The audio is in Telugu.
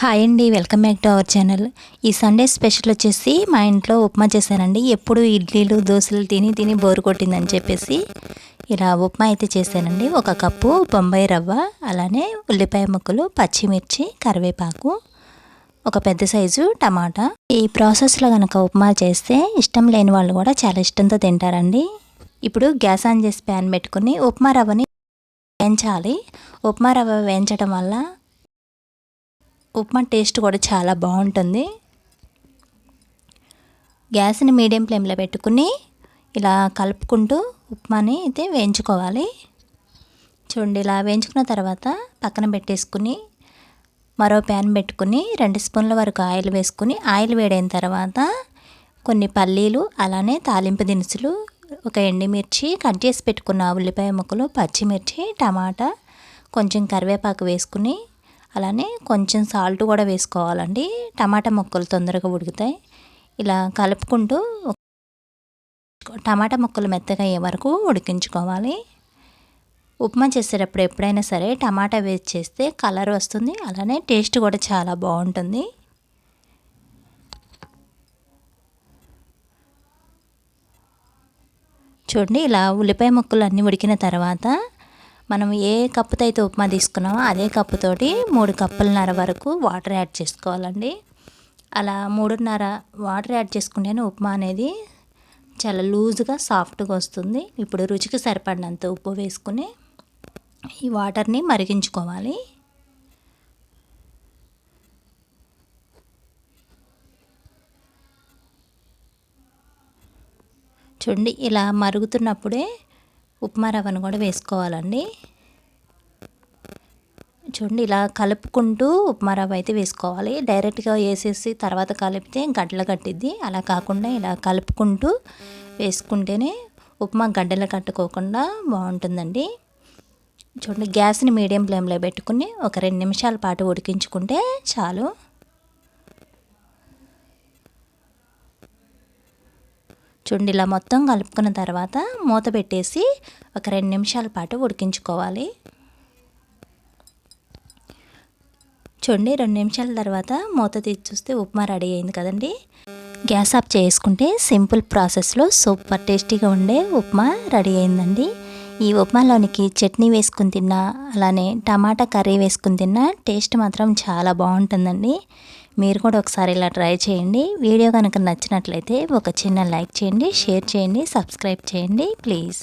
హాయ్ అండి welcome back to our channel. ఈ సండే స్పెషల్ వచ్చేసి మా ఇంట్లో ఉప్మా చేశానండి. ఎప్పుడు ఇడ్లీలు దోశలు తిని తిని బోరు కొట్టిందని చెప్పేసి ఇలా ఉప్మా అయితే చేశానండి. ఒక కప్పు బొంబాయి రవ్వ అలానే ఉల్లిపాయ ముక్కలు పచ్చిమిర్చి కరివేపాకు ఒక పెద్ద సైజు టమాటా. ఈ ప్రాసెస్లో కనుక ఉప్మా చేస్తే ఇష్టం లేని వాళ్ళు కూడా చాలా ఇష్టంతో తింటారండి. ఇప్పుడు గ్యాస్ ఆన్ చేసి ప్యాన్ పెట్టుకుని ఉప్మా రవ్వని వేయించాలి. ఉప్మా రవ్వ వేయించడం వల్ల ఉప్మా టేస్ట్ కూడా చాలా బాగుంటుంది. గ్యాస్ని మీడియం ఫ్లేమ్లో పెట్టుకుని ఇలా కలుపుకుంటూ ఉప్మాని అయితే వేయించుకోవాలి. చూడండి ఇలా వేయించుకున్న తర్వాత పక్కన పెట్టేసుకుని మరో ప్యాన్ పెట్టుకుని రెండు స్పూన్ల వరకు ఆయిల్ వేసుకుని ఆయిల్ వేడైన తర్వాత కొన్ని పల్లీలు అలానే తాలింపు దినుసులు ఒక ఎండుమిర్చి కట్ చేసి పెట్టుకున్న ఉల్లిపాయ ముక్కలు పచ్చిమిర్చి టమాటా కొంచెం కరివేపాకు వేసుకుని అలానే కొంచెం సాల్ట్ కూడా వేసుకోవాలండి. టమాటా ముక్కలు తొందరగా ఉడుకుతాయి. ఇలా కలుపుకుంటూ టమాటా ముక్కలు మెత్తగా అయ్యే వరకు ఉడికించుకోవాలి. ఉప్మా చేసేటప్పుడు ఎప్పుడైనా సరే టమాటా వేసి చేస్తే కలర్ వస్తుంది. అలానే టేస్ట్ కూడా చాలా బాగుంటుంది. చూడండి ఇలా ఉల్లిపాయ ముక్కలు అన్నీ ఉడికిన తర్వాత మనం ఏ కప్పుతో అయితే ఉప్మా తీసుకున్నామో అదే కప్పుతోటి మూడు కప్పులన్నర వరకు వాటర్ యాడ్ చేసుకోవాలండి. అలా మూడున్నర వాటర్ యాడ్ చేసుకుంటేనే ఉప్మా అనేది చాలా లూజ్గా సాఫ్ట్గా వస్తుంది. ఇప్పుడు రుచికి సరిపడినంత ఉప్పు వేసుకుని ఈ వాటర్ని మరిగించుకోవాలి. చూడండి ఇలా మరుగుతున్నప్పుడే ఉప్మా రవ్వను కూడా వేసుకోవాలండి. చూడండి ఇలా కలుపుకుంటూ ఉప్మా రవ్వ అయితే వేసుకోవాలి. డైరెక్ట్గా వేసేసి తర్వాత కలిపితే గడ్డలు కట్టిద్ది. అలా కాకుండా ఇలా కలుపుకుంటూ వేసుకుంటేనే ఉప్మా గడ్డలు కట్టుకోకుండా బాగుంటుందండి. చూడండి గ్యాస్ని మీడియం ఫ్లేమ్లో పెట్టుకుని ఒక రెండు నిమిషాల పాటు ఉడికించుకుంటే చాలు. చూడండి ఇలా మొత్తం కలుపుకున్న తర్వాత మూత పెట్టేసి ఒక రెండు నిమిషాల పాటు ఉడికించుకోవాలి. చూడండి రెండు నిమిషాల తర్వాత మూత తీసి చూస్తే ఉప్మా రెడీ అయింది కదండి. గ్యాస్ ఆఫ్ చేసుకుంటే సింపుల్ ప్రాసెస్లో సూపర్ టేస్టీగా ఉండే ఉప్మా రెడీ అయిందండి. ఈ ఉప్మాలోనికి చట్నీ వేసుకుని తిన్నా అలానే టమాటా కర్రీ వేసుకుని తిన్నా టేస్ట్ మాత్రం చాలా బాగుంటుందండి. మీరు కూడా ఒకసారి ఇలా ట్రై చేయండి. వీడియో కనుక నచ్చినట్లయితే ఒక చిన్న లైక్ చేయండి షేర్ చేయండి సబ్స్క్రైబ్ చేయండి ప్లీజ్.